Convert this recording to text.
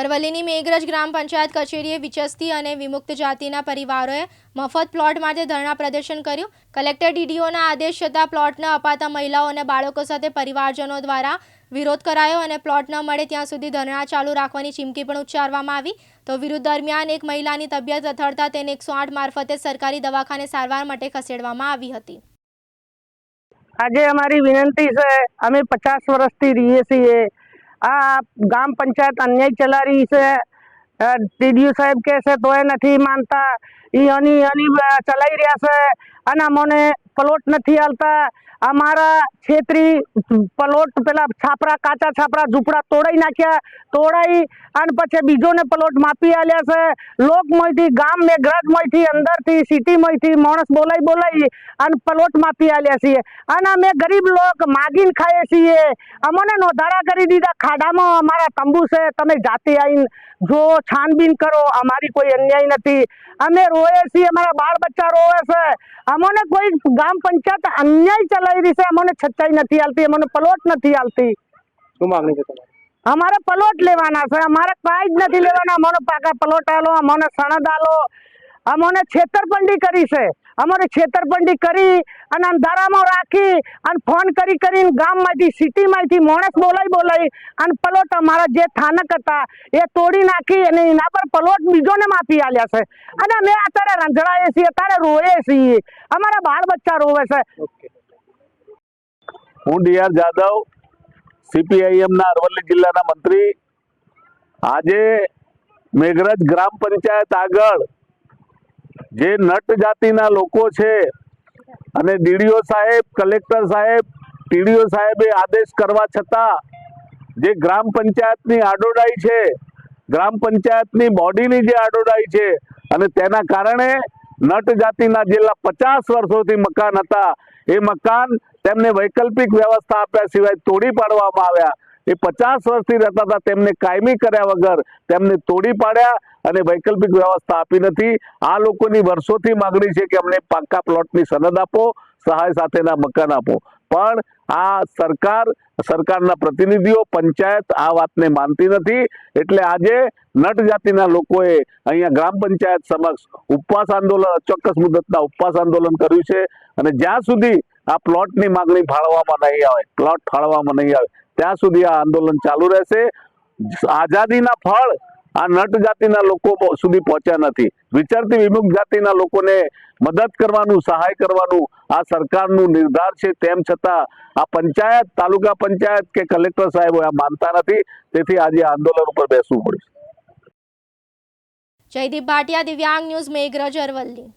અરવલ્લીની મેઘરજ ગ્રામ પંચાયત કચેરીએ વિચસ્તી અને વિમુક્ત જાતિના પરિવારોએ મફત પ્લોટ માટે ધરણા પ્રદર્શન કર્યું. કલેક્ટર ડીડીઓના આદેશ છતાં પ્લોટ અપાતા મહિલાઓ અને બાળકો સાથે પરિવારજનો દ્વારા વિરોધ કરાયો અને પ્લોટ ન મળે ત્યાં સુધી ધરણા ચાલુ રાખવાની ચીમકી પણ ઉચ્ચારવામાં આવી. તો વિરોધ દરમિયાન એક મહિલાની તબિયત અથડતા તેને એકસો આઠ મારફતે સરકારી દવાખાને સારવાર માટે ખસેડવામાં આવી હતી. આજે અમારી વિનંતી છે, અમે પચાસ વર્ષથી રહીએ છીએ. આ ગામ પંચાયત અન્યાય ચલાવી છે. ટીડીયુ સાહેબ કહે છે તોય નથી માનતા. ઈ હની હની ચલાવી રહ્યા છે. અને મને પ્લોટ નથી આલતા અમારા છેતરી પ્લોટ પેલા છાપરા, કાચા છાપરા, ઝૂંપડા તોડાઈ નાખ્યા. તોડાઈ અને પછી બીજોને પ્લોટ માપી આલ્યા છે. લોકમયથી ગામ મેઘરાજમયથી અંદરથી સિટીમયથી માણસ બોલાઈ બોલાઈ અને પ્લોટ માપી આલ્યા છીએ. અને અમે ગરીબ લોક, માગીને ખાઈએ છીએ. અમને નોંધારા કરી દીધા. ખાડામાં અમારા તંબુ છે. તમે જાતે આવીને જો છાનબીન કરો. અમારી કોઈ અન્યાય નથી. અમે રોએ છીએ અમારા બાળ બચ્ચા રોવે છે. અમોને કોઈ ગામ પંચાયત અન્યાય ચલાવી રહી છે અમોને છચાઈ નથી આલતી અમને પલોટ નથી આલતી શું માંગણી છે તમારી? અમારે પલોટ લેવાના છે અમારે કાંઈ જ નથી લેવાના. અમારો પાકા પલોટ આલો અમોને સણદ આલો અમોને છેતરપંડી કરી છે. અમારે છેતરપંડી કરી અને અંધારામાં રાખી અને ફોન કરી કરીને ગામમાંથી, સિટીમાંથી માણસ બોલાઈ બોલાઈ અને પલોટ અમારા જે સ્થાનક હતા એ તોડી નાખી અને એના પર પલોટ બીજોને માપી આલ્યા છે. અને અમે અત્યારે રંજડાઈએ છીએ, અત્યારે રોએ છીએ. અમારા બાળ બચ્ચા રોવે છે. હું ડીઆર જાદવ સીપીઆઈએમના અરવલ્લી જિલ્લાના મંત્રી. આજે મેઘરજ ગ્રામ પંચાયત આગળ જે નટ જાતિના લોકો છે, અને ડીડીઓ સાહેબ, કલેક્ટર સાહેબ, ટીડીઓ સાહેબે આદેશ કરવા છતાં જે ગ્રામ પંચાયતની આડોડાઈ છે, ગ્રામ પંચાયતની બોડીની જે આડોડાઈ છે, અને તેના કારણે નટ જાતિના જેટલા પચાસ વર્ષોથી મકાન હતા. એ મકાન તેમને વૈકલ્પિક વ્યવસ્થા આપ્યા સિવાય તોડી પાડવામાં આવ્યા. એ પચાસ વર્ષથી રહેતા હતા. તેમને કાયમી કર્યા વગર તેમને તોડી પાડ્યા અને વૈકલ્પિક વ્યવસ્થા આપી નથી. આ લોકોની વર્ષોથી માગણી છે કે અમને પાક્કા પ્લોટની સનદ આપો, સહાય સાથેના મકાન આપો. પણ આ સરકાર, સરકારના પ્રતિનિધિઓ, પંચાયત આ વાતને માનતી નથી. એટલે આજે નટ જાતિના લોકોએ અહીંયા ગ્રામ પંચાયત સમક્ષ ઉપવાસ આંદોલન, ચોક્કસ મુદતના ઉપવાસ આંદોલન કર્યું છે. અને જ્યાં સુધી આ પ્લોટની માંગણી ફાળવવામાં નહીં આવે, પ્લોટ ફાળવવામાં નહીં આવે ત્યાં સુધી આ આંદોલન ચાલુ રહેશે. આઝાદીના ફળ આ નટ જાતિના લોકો સુધી પહોંચ્યા નથી. વિચારતી વિમુખ જાતિના લોકોને મદદ કરવાનું, સહાય કરવાનું આ સરકારનું નિર્ધાર છે. તેમ છતાં આ પંચાયત, તાલુકા પંચાયત કે કલેક્ટર સાહેબ આ માનતા નથી. તેથી આજે આંદોલન ઉપર બેસવું પડ્યું જયદીપ ભાટિયા, દિવ્યાંગ ન્યૂઝ મેઘરજ અરવલ્લી.